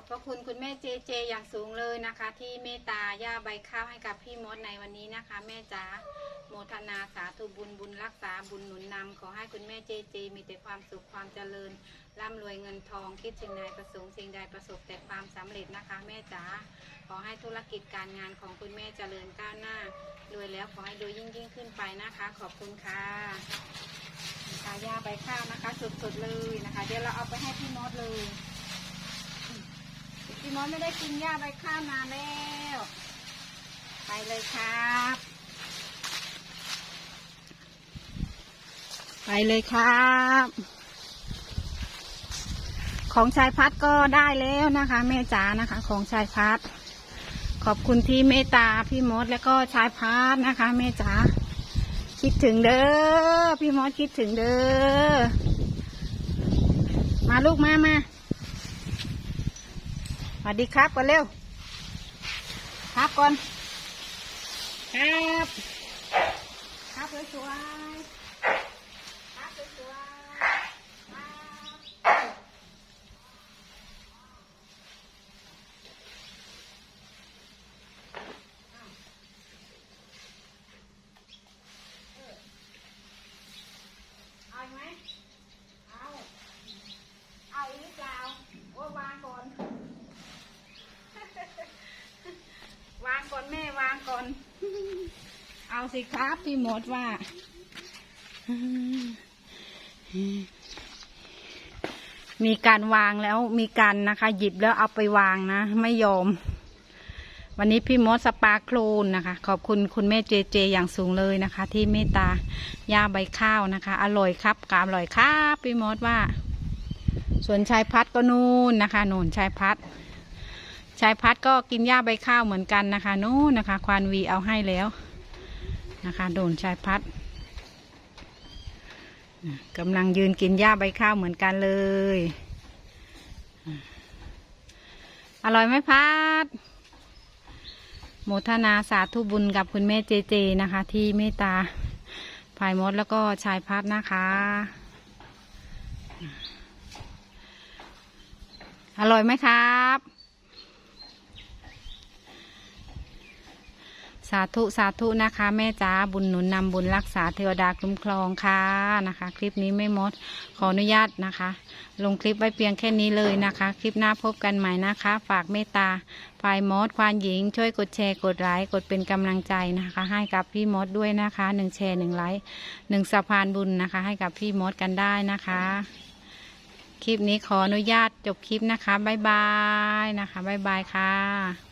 อบพระคุณคุณแม่เจเจอย่างสูงเลยนะคะ ที่เมตตาย่าใบข้าวให้กับพี่มดในวันนี้นะคะ แม่จ๋าโมทนาสาธุบุญบุญรักษาบุญหนุนนำขอให้คุณแม่เจเจ มีแต่ความสุขความเจริญร่ำรวยเงินทองคิดสิ่งใดประสงค์สิ่งใดประสบแต่ความสำเร็จนะคะ แม่จ๋าขอให้ธุรกิจการงานของคุณแม่เจริญก้าวหน้ารวยแล้วขอให้รวยยิ่งยิ่งขึ้นไปนะคะ ขอบคุณค่ะตาย่าใบข้าวนะคะสดๆเลยนะคะ เดี๋ยวเราเอาไปให้พี่มดเลย พี่มดไม่ได้กินหญ้าใบข้าวนานแล้ว ไปเลยครับ ไปเลยครับ ของชายพัดก็ได้แล้วนะคะ แม่จ๋านะคะ ของชายพัด ขอบคุณที่เมตตาพี่มดแล้วก็ชายพัดนะคะ แม่จ๋าคิดถึงเด้อพี่มดคิดถึงเด้อมาลูกมามา สวัสดีครับก่อนเร็ว ครับก่อน ครับ ครับสวยๆครับสวยๆครับเอาอีกไหมเอา เอาอีกหรือเปล่าโอ้วางก่อน วางก่อนแม่วางก่อน เอาสิครับพี่มดว่า มีการวางแล้วมีการนะคะ หยิบแล้วเอาไปวางนะ ไม่ยอม วันนี้พี่มดสปาโคลนนะคะ ขอบคุณคุณแม่เจเจอย่างสูงเลยนะคะ ที่เมตตาย่าใบข้าวนะคะ อร่อยครับกามอร่อยครับพี่มดว่า ส่วนชายพัดก็นู่นนะคะนู่นชายพัดชายพัดก็กินหญ้าใบข้าวเหมือนกันนะคะ นู่นนะคะ ควานวีเอาให้แล้ว นะคะ โดนชายพัดกำลังยืนกินหญ้าใบข้าวเหมือนกันเลยอะอร่อยไหมพัดโมทนาสาธุบุญกับคุณแม่เจเจนะคะ ที่เมตตาภายมดแล้วก็ชายพัดนะคะ อร่อยไหมครับ สาธุสาธุนะคะ แม่จ๋าบุญหนุนนำบุญรักษาเทวดาคุ้มครองค่ะนะคะ คลิปนี้ไม่มดขออนุญาตนะคะ ลงคลิปไว้เพียงแค่นี้เลยนะคะ คลิปหน้าพบกันใหม่นะคะ ฝากเมตตาฝ่ายมดควานหญิง ช่วยกดแชร์กดไลค์กดเป็นกำลังใจนะคะ ให้กับพี่มดด้วยนะคะหนึ่งแชร์หนึ่งไลค์หนึ่งสะพานบุญนะคะ ให้กับพี่มดกันได้นะคะคลิปนี้ขออนุญาตจบคลิปนะคะ บ๊ายบายนะคะ บ๊ายบายค่ะ